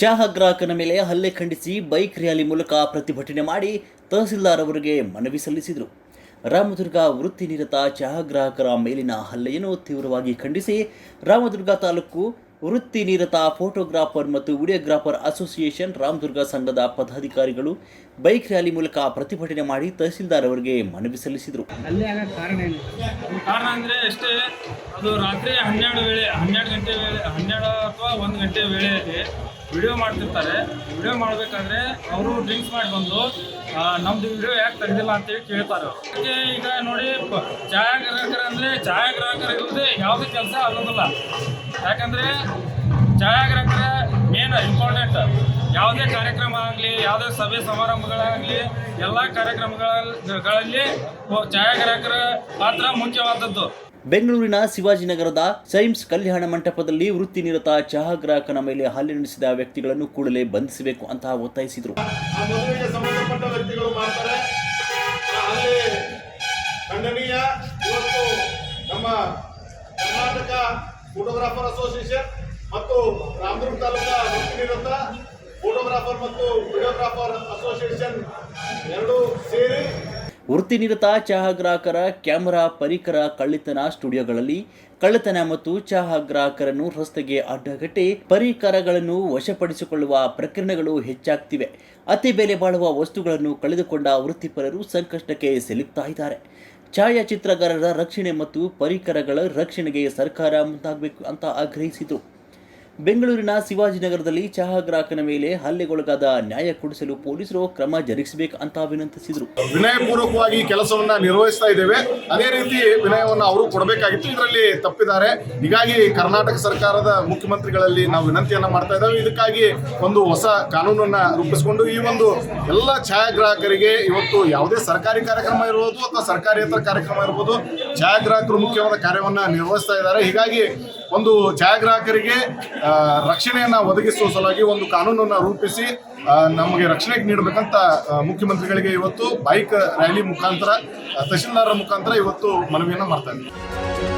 ಚಹಾ ಗ್ರಾಹಕನ ಮೇಲೆ ಹಲ್ಲೆ ಖಂಡಿಸಿ ಬೈಕ್ ರ್ಯಾಲಿ ಮೂಲಕ ಪ್ರತಿಭಟನೆ ಮಾಡಿ ತಹಸೀಲ್ದಾರ್ ಅವರಿಗೆ ಮನವಿ ಸಲ್ಲಿಸಿದರು. ರಾಮದುರ್ಗ ವೃತ್ತಿನಿರತ ಚಹಾ ಗ್ರಾಹಕರ ಮೇಲಿನ ಹಲ್ಲೆಯನ್ನು ತೀವ್ರವಾಗಿ ಖಂಡಿಸಿ ರಾಮದುರ್ಗ ತಾಲೂಕು ವೃತ್ತಿನಿರತ ಫೋಟೋಗ್ರಾಫರ್ ಮತ್ತು ವಿಡಿಯೋಗ್ರಾಫರ್ ಅಸೋಸಿಯೇಷನ್ ರಾಮದುರ್ಗ ಸಂಘದ ಪದಾಧಿಕಾರಿಗಳು ಬೈಕ್ ರ್ಯಾಲಿ ಮೂಲಕ ಪ್ರತಿಭಟನೆ ಮಾಡಿ ತಹಸೀಲ್ದಾರ್ ಅವರಿಗೆ ಮನವಿ ಸಲ್ಲಿಸಿದರು. ಕಾರಣ ಏನು? ಕಾರಣ ಅಂದರೆ ಎಷ್ಟೇ? ಅದು ರಾತ್ರಿ ಹನ್ನೆರಡು ವೇಳೆ ಹನ್ನೆರಡು ಗಂಟೆ ವೇಳೆ ಒಂದು ಗಂಟೆ ವೇಳೆಯಲ್ಲಿ ವಿಡಿಯೋ ಮಾಡ್ತಿರ್ತಾರೆ. ವಿಡಿಯೋ ಮಾಡಬೇಕಾದ್ರೆ ಅವರು ಡ್ರಿಂಕ್ಸ್ ಮಾಡಿ ಬಂದು ನಮ್ಮದು ವಿಡಿಯೋ ಯಾಕೆ ತೆಗೆದಿಲ್ಲ? ಅಂತೇಳಿ ಕೇಳ್ತಾರೆ. ಅದಕ್ಕೆ ಈಗ ನೋಡಿ ಛಾಯಾಗ್ರಾಹಕರು ಅಂದರೆ ಇರುವುದು ಯಾವುದೇ ಕೆಲಸ ಆಗೋದಿಲ್ಲ. ಯಾಕಂದರೆ ಛಾಯಾಗ್ರಾಹಕರ ಮೇನ್ ಇಂಪಾರ್ಟೆಂಟ್ ಯಾವುದೇ ಕಾರ್ಯಕ್ರಮ ಆಗಲಿ, ಯಾವುದೇ ಸಭೆ ಸಮಾರಂಭಗಳಾಗಲಿ, ಎಲ್ಲ ಕಾರ್ಯಕ್ರಮಗಳಲ್ಲಿ ಛಾಯಾಗ್ರಾಹಕರ ಪಾತ್ರ ಮುಖ್ಯವಾದದ್ದು. ಬೆಂಗಳೂರಿನ ಶಿವಾಜಿನಗರದ ಸೈಮ್ಸ್ ಕಲ್ಯಾಣ ಮಂಟಪದಲ್ಲಿ ವೃತ್ತಿನಿರತ ಚಹಾ ಗ್ರಾಹಕನ ಮೇಲೆ ಹಲ್ಲೆ ನಡೆಸಿದ ವ್ಯಕ್ತಿಗಳನ್ನು ಕೂಡಲೇ ಬಂಧಿಸಬೇಕು ಅಂತ ಒತ್ತಾಯಿಸಿದರು. ನಮ್ಮ ಫೋಟೋಗ್ರಾಫರ್ ಅಸೋಸಿಯೇಷನ್ ಮತ್ತು ರಾಮದುರ್ಗ ತಾಲೂಕಾ ವೃತ್ತಿನಿರತ ಫೋಟೋಗ್ರಾಫರ್ ಮತ್ತು ವಿಡಿಯೋಗ್ರಾಫರ್ ಅಸೋಸಿಯೇಷನ್ ವೃತ್ತಿನಿರತ ಚಹಾ ಗ್ರಾಹಕರ ಕ್ಯಾಮೆರಾ ಪರಿಕರ ಕಳ್ಳಿತನ ಸ್ಟುಡಿಯೋಗಳಲ್ಲಿ ಕಳ್ಳತನ ಮತ್ತು ಚಹಾ ಗ್ರಾಹಕರನ್ನು ರಸ್ತೆಗೆ ಅಡ್ಡಗಟ್ಟಿ ಪರಿಕರಗಳನ್ನು ವಶಪಡಿಸಿಕೊಳ್ಳುವ ಪ್ರಕರಣಗಳು ಹೆಚ್ಚಾಗ್ತಿವೆ. ಅತಿ ಬೆಲೆ ಬಾಳುವ ವಸ್ತುಗಳನ್ನು ಕಳೆದುಕೊಂಡ ವೃತ್ತಿಪರರು ಸಂಕಷ್ಟಕ್ಕೆ ಸಿಲುಕ್ತಾ ಇದ್ದಾರೆ. ಛಾಯಾಚಿತ್ರಗಾರರ ರಕ್ಷಣೆ ಮತ್ತು ಪರಿಕರಗಳ ರಕ್ಷಣೆಗೆ ಸರ್ಕಾರ ಮುಂದಾಗಬೇಕು ಅಂತ ಆಗ್ರಹಿಸಿತು ಬೆಂಗಳೂರಿನ ಶಿವಾಜಿನಗರದಲ್ಲಿ ಚಹಾ ಗ್ರಾಹಕನ ಮೇಲೆ ಹಲ್ಲೆಗೊಳಗಾದ ನ್ಯಾಯ ಕೊಡಿಸಲು ಪೊಲೀಸರು ಕ್ರಮ ಜರುಗಿಸಬೇಕು ಅಂತ ವಿನಂತಿಸಿದರು. ವಿನಯಪೂರ್ವಕವಾಗಿ ಕೆಲಸವನ್ನ ನಿರ್ವಹಿಸ್ತಾ ಇದ್ದೇವೆ. ಅದೇ ರೀತಿ ವಿನಯವನ್ನು ಅವರು ಕೊಡಬೇಕಾಗಿತ್ತು. ಇದರಲ್ಲಿ ತಪ್ಪಿದ್ದಾರೆ. ಹೀಗಾಗಿ ಕರ್ನಾಟಕ ಸರ್ಕಾರದ ಮುಖ್ಯಮಂತ್ರಿಗಳಲ್ಲಿ ನಾವು ವಿನಂತಿಯನ್ನ ಮಾಡ್ತಾ ಇದ್ದೇವೆ. ಇದಕ್ಕಾಗಿ ಒಂದು ಹೊಸ ಕಾನೂನನ್ನ ರೂಪಿಸಿಕೊಂಡು ಈ ಒಂದು ಎಲ್ಲ ಛಾಯಾಗ್ರಾಹಕರಿಗೆ ಇವತ್ತು ಯಾವುದೇ ಸರ್ಕಾರಿ ಕಾರ್ಯಕ್ರಮ ಇರ್ಬೋದು ಅಥವಾ ಸರ್ಕಾರೇತರ ಕಾರ್ಯಕ್ರಮ ಇರ್ಬೋದು ಛಾಯಾಗ್ರಾಹಕರು ಮುಖ್ಯವಾದ ಕಾರ್ಯವನ್ನ ನಿರ್ವಹಿಸ್ತಾ ಇದ್ದಾರೆ. ಹೀಗಾಗಿ ಒಂದು ಛಾಯಾಗ್ರಾಹಕರಿಗೆ ರಕ್ಷಣೆಯನ್ನು ಒದಗಿಸುವ ಸಲುವಾಗಿ ಒಂದು ಕಾನೂನನ್ನು ರೂಪಿಸಿ ನಮಗೆ ರಕ್ಷಣೆಗೆ ನೀಡಬೇಕಂತ ಮುಖ್ಯಮಂತ್ರಿಗಳಿಗೆ ಇವತ್ತು ಬೈಕ್ ರ್ಯಾಲಿ ಮುಖಾಂತರ ತಹಶೀಲ್ದಾರರ ಮುಖಾಂತರ ಇವತ್ತು ಮನವಿಯನ್ನು ಮಾಡ್ತಾ ಇದ್ದೀವಿ